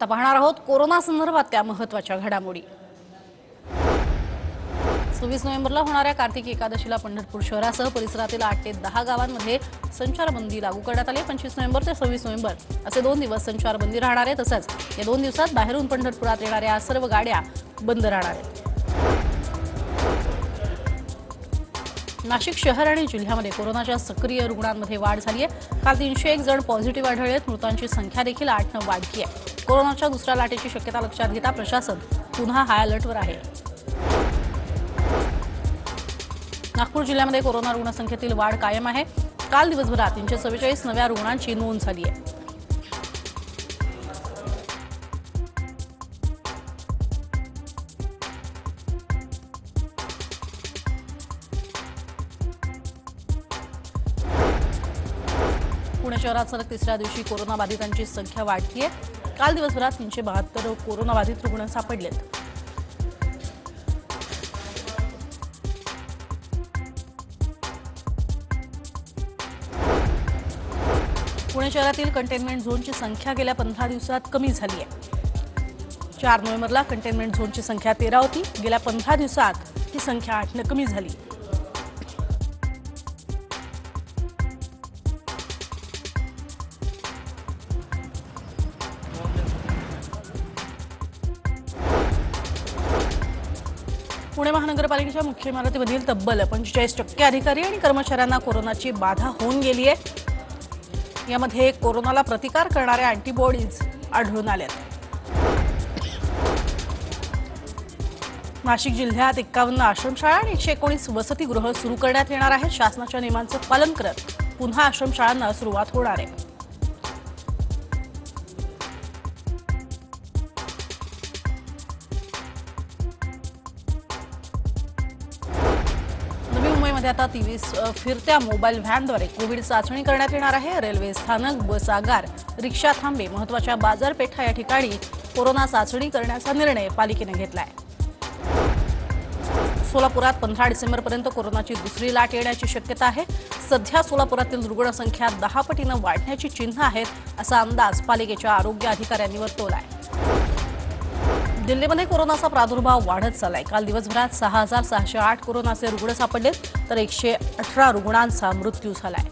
आता पाहणार आहोत कोरोना संदर्भात त्या महत्त्वाच्या घडामोडी. सव्वीस नोव्हेंबरला होणाऱ्या कार्तिक एकादशीला पंढरपूर शहरासह परिसरातील आठ ते दहा गावांमध्ये संचारबंदी लागू करण्यात आली. पंचवीस नोव्हेंबर ते सव्वीस नोव्हेंबर असे दोन दिवस संचारबंदी राहणार आहे तसंच या दोन दिवसात बाहेरून पंढरपुरात येणाऱ्या सर्व गाड्या बंद राहणार आहेत. नाशिक शहर आणि जिल्ह्यामध्ये कोरोनाच्या सक्रिय रुग्णांमध्ये वाढ झाली आहे काल तीनशे एक जण पॉझिटिव्ह आढळले मृतांची संख्या देखील आठनं वाढली आहे कोरोनाच्या दुसऱ्या लाटेची शक्यता लक्षात घेता प्रशासन पुन्हा हाय अलर्टवर आहे. नागपूर जिल्ह्यामध्ये कोरोना रुग्णसंख्येतील वाढ कायम आहे. काल दिवसभरात तीनशे चव्वेचाळीस नव्या रुग्णांची नोंद झाली आहे पुणे शहरात सलग तिसऱ्या दिवशी कोरोनाबाधितांची संख्या संख्या आहे काल दिवसभरात तीनशे बहात्तर कोरोनाबाधित रुग्ण सापडलेत. पुणे शहरातील कंटेनमेंट झोनची संख्या गेल्या पंधरा दिवसात कमी झाली आहे चार नोव्हेंबरला कंटेनमेंट झोनची संख्या तेरा होती. गेल्या पंधरा दिवसात ही संख्या आठनं कमी झाली. पुणे महानगरपालिकेच्या मुख्य इमारतीमधील तब्बल पंचेचाळीस टक्के अधिकारी आणि कर्मचाऱ्यांना कोरोनाची बाधा होऊन गेली आहे. यामध्ये कोरोनाला प्रतिकार करणाऱ्या अँटीबॉडीज आढळून आल्यात. नाशिक जिल्ह्यात एक्कावन्न आश्रमशाळा आणि एकशे एकोणीस वसतिगृह सुरू करण्यात येणार आहेत. शासनाच्या नियमांचं पालन करत पुन्हा आश्रमशाळांना सुरुवात होणार आहे. नवी आता तेवीस फिरत्या मोबाईल व्हॅनद्वारे कोविड चाचणी करण्यात येणार आहे. रेल्वे स्थानक बस आगार रिक्षा थांबे महत्त्वाच्या बाजारपेठा या ठिकाणी कोरोना चाचणी करण्याचा निर्णय पालिकेने घेतला आहे सोलापुरात पंधरा डिसेंबरपर्यंत कोरोनाची दुसरी लाट येण्याची शक्यता आहे. सध्या सोलापुरातील रुग्णसंख्या दहा पटीनं वाढण्याची चिन्ह आहेत असा अंदाज पालिकेच्या आरोग्य अधिकाऱ्यांनी वर्तवला आहे दिल्लीमध्ये कोरोनाचा प्रादुर्भाव वाढत चाललाय. काल दिवसभरात सहा हजार सहाशे आठ कोरोनाचे रुग्ण सापडले तर एकशे अठरा रुग्णांचा मृत्यू झालाय.